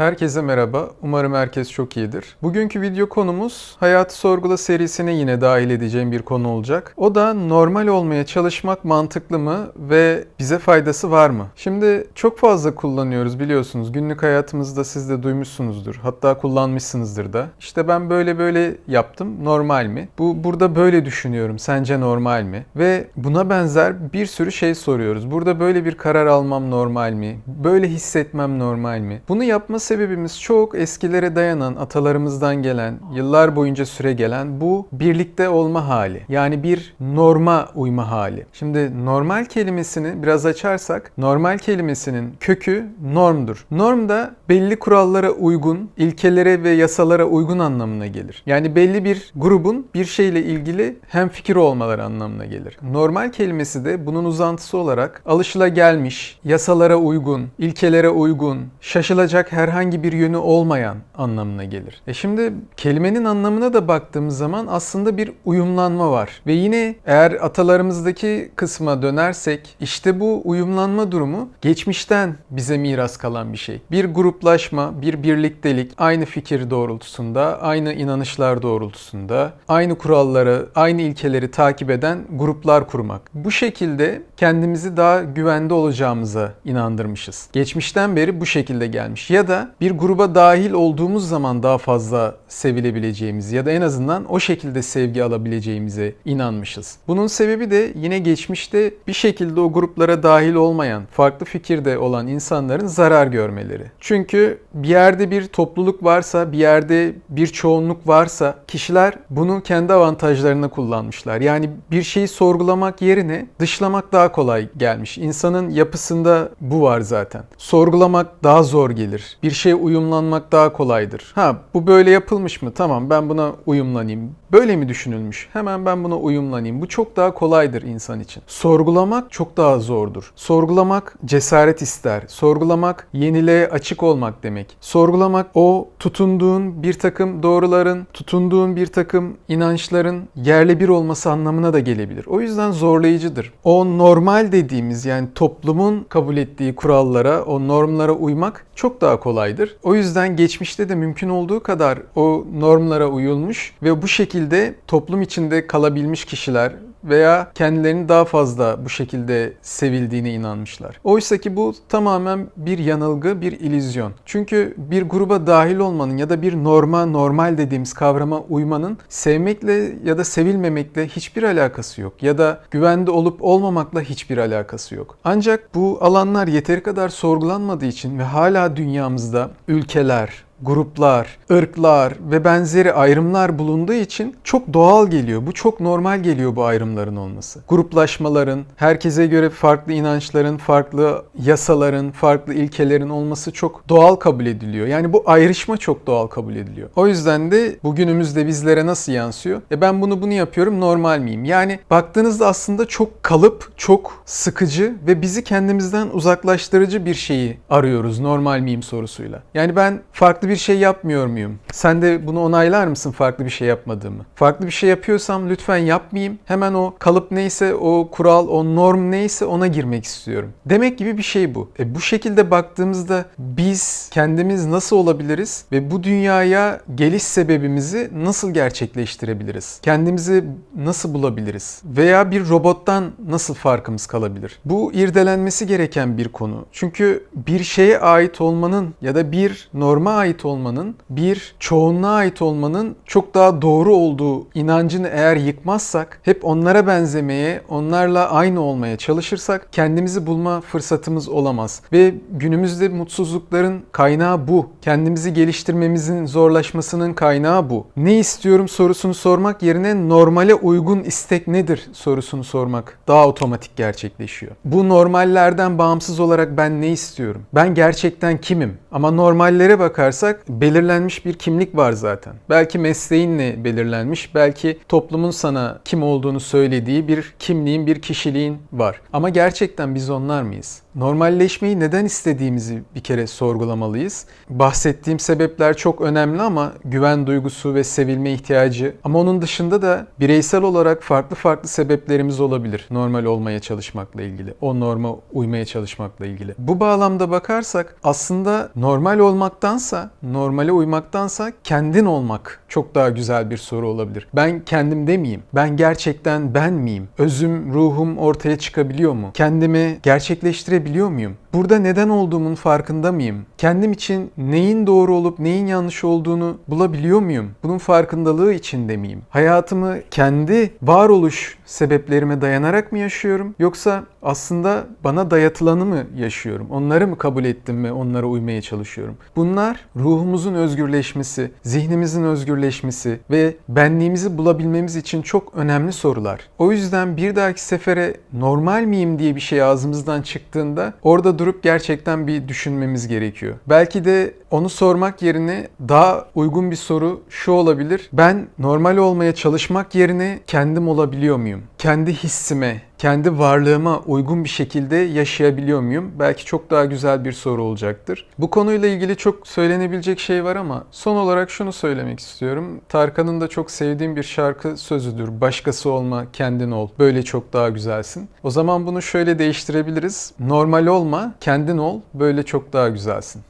Herkese merhaba. Umarım herkes çok iyidir. Bugünkü video konumuz Hayatı Sorgula serisine yine dahil edeceğim bir konu olacak. O da normal olmaya çalışmak mantıklı mı ve bize faydası var mı? Şimdi çok fazla kullanıyoruz biliyorsunuz. Günlük hayatımızda siz de duymuşsunuzdur. Hatta kullanmışsınızdır da. İşte ben böyle böyle yaptım. Normal mi? Bu burada böyle düşünüyorum. Sence normal mi? Ve buna benzer bir sürü şey soruyoruz. Burada böyle bir karar almam normal mi? Böyle hissetmem normal mi? Bunu yapma sebebimiz çok eskilere dayanan, atalarımızdan gelen, yıllar boyunca süre gelen bu birlikte olma hali. Yani bir norma uyma hali. Şimdi normal kelimesini biraz açarsak, normal kelimesinin kökü normdur. Norm da belli kurallara uygun, ilkelere ve yasalara uygun anlamına gelir. Yani belli bir grubun bir şeyle ilgili hem fikir olmaları anlamına gelir. Normal kelimesi de bunun uzantısı olarak alışılagelmiş, yasalara uygun, ilkelere uygun, şaşılacak herhangi bir yönü olmayan anlamına gelir. E şimdi kelimenin anlamına da baktığımız zaman aslında bir uyumlanma var. Ve yine eğer atalarımızdaki kısma dönersek işte bu uyumlanma durumu geçmişten bize miras kalan bir şey. Bir gruplaşma, bir birliktelik, aynı fikir doğrultusunda, aynı inanışlar doğrultusunda, aynı kuralları, aynı ilkeleri takip eden gruplar kurmak. Bu şekilde kendimizi daha güvende olacağımıza inandırmışız. Geçmişten beri bu şekilde gelmiş. Ya da bir gruba dahil olduğumuz zaman daha fazla sevilebileceğimiz ya da en azından o şekilde sevgi alabileceğimize inanmışız. Bunun sebebi de yine geçmişte bir şekilde o gruplara dahil olmayan, farklı fikirde olan insanların zarar görmeleri. Çünkü bir yerde bir topluluk varsa, bir yerde bir çoğunluk varsa kişiler bunu kendi avantajlarına kullanmışlar. Yani bir şeyi sorgulamak yerine dışlamak daha kolay gelmiş. İnsanın yapısında bu var zaten. Sorgulamak daha zor gelir. Bir şeye uyumlanmak daha kolaydır. Ha bu böyle yapılmış mı? Tamam ben buna uyumlanayım. Böyle mi düşünülmüş? Hemen ben buna uyumlanayım. Bu çok daha kolaydır insan için. Sorgulamak çok daha zordur. Sorgulamak cesaret ister. Sorgulamak yeniliğe açık olmak demek. Sorgulamak o tutunduğun bir takım doğruların, tutunduğun bir takım inançların yerle bir olması anlamına da gelebilir. O yüzden zorlayıcıdır. O normal dediğimiz yani toplumun kabul ettiği kurallara, o normlara uymak çok daha kolaydır. O yüzden geçmişte de mümkün olduğu kadar o normlara uyulmuş ve bu şekilde toplum içinde kalabilmiş kişiler veya kendilerini daha fazla bu şekilde sevildiğine inanmışlar. Oysa ki bu tamamen bir yanılgı, bir ilizyon. Çünkü bir gruba dahil olmanın ya da bir norma, normal dediğimiz kavrama uymanın sevmekle ya da sevilmemekle hiçbir alakası yok. Ya da güvende olup olmamakla hiçbir alakası yok. Ancak bu alanlar yeteri kadar sorgulanmadığı için ve hala dünyamızda ülkeler, gruplar, ırklar ve benzeri ayrımlar bulunduğu için çok doğal geliyor. Bu çok normal geliyor bu ayrımların olması. Gruplaşmaların, herkese göre farklı inançların, farklı yasaların, farklı ilkelerin olması çok doğal kabul ediliyor. Yani bu ayrışma çok doğal kabul ediliyor. O yüzden de bugünümüzde bizlere nasıl yansıyor? E ben bunu bunu yapıyorum normal miyim? Yani baktığınızda aslında çok kalıp, çok sıkıcı ve bizi kendimizden uzaklaştırıcı bir şeyi arıyoruz normal miyim sorusuyla. Yani ben farklı bir şey yapmıyor muyum? Sen de bunu onaylar mısın farklı bir şey yapmadığımı? Farklı bir şey yapıyorsam lütfen yapmayayım. Hemen o kalıp neyse, o kural, o norm neyse ona girmek istiyorum. Demek gibi bir şey bu. E bu şekilde baktığımızda biz kendimiz nasıl olabiliriz ve bu dünyaya geliş sebebimizi nasıl gerçekleştirebiliriz? Kendimizi nasıl bulabiliriz? Veya bir robottan nasıl farkımız kalabilir? Bu irdelenmesi gereken bir konu. Çünkü bir şeye ait olmanın ya da bir norma ait olmanın, bir çoğunluğa ait olmanın çok daha doğru olduğu inancını eğer yıkmazsak, hep onlara benzemeye, onlarla aynı olmaya çalışırsak kendimizi bulma fırsatımız olamaz. Ve günümüzde mutsuzlukların kaynağı bu. Kendimizi geliştirmemizin zorlaşmasının kaynağı bu. Ne istiyorum sorusunu sormak yerine normale uygun istek nedir sorusunu sormak daha otomatik gerçekleşiyor. Bu normallerden bağımsız olarak ben ne istiyorum? Ben gerçekten kimim? Ama normallere bakarsak bakarsak belirlenmiş bir kimlik var zaten. Belki mesleğinle belirlenmiş, belki toplumun sana kim olduğunu söylediği bir kimliğin, bir kişiliğin var. Ama gerçekten biz onlar mıyız? Normalleşmeyi neden istediğimizi bir kere sorgulamalıyız. Bahsettiğim sebepler çok önemli ama güven duygusu ve sevilme ihtiyacı ama onun dışında da bireysel olarak farklı farklı sebeplerimiz olabilir normal olmaya çalışmakla ilgili. O norma uymaya çalışmakla ilgili. Bu bağlamda bakarsak aslında normal olmaktansa, normale uymaktansa kendin olmak çok daha güzel bir soru olabilir. Ben kendim demeyeyim. Ben gerçekten ben miyim? Özüm, ruhum ortaya çıkabiliyor mu? Kendimi gerçekleştirebiliyor muyum? Burada neden olduğumun farkında mıyım? Kendim için neyin doğru olup neyin yanlış olduğunu bulabiliyor muyum? Bunun farkındalığı içinde miyim? Hayatımı kendi varoluş sebeplerime dayanarak mı yaşıyorum? Yoksa aslında bana dayatılanı mı yaşıyorum? Onları mı kabul ettim ve onlara uymaya çalışıyorum? Bunlar ruhumuzun özgürleşmesi, zihnimizin özgürleşmesi ve benliğimizi bulabilmemiz için çok önemli sorular. O yüzden bir dahaki sefere normal miyim diye bir şey ağzımızdan çıktığında orada durup gerçekten bir düşünmemiz gerekiyor. Belki de onu sormak yerine daha uygun bir soru şu olabilir. Ben normal olmaya çalışmak yerine kendim olabiliyor muyum? Kendi hissime, kendi varlığıma uygun bir şekilde yaşayabiliyor muyum? Belki çok daha güzel bir soru olacaktır. Bu konuyla ilgili çok söylenebilecek şey var ama son olarak şunu söylemek istiyorum. Tarkan'ın da çok sevdiğim bir şarkı sözüdür. Başkası olma, kendin ol. Böyle çok daha güzelsin. O zaman bunu şöyle değiştirebiliriz. Normal olma, kendin ol. Böyle çok daha güzelsin.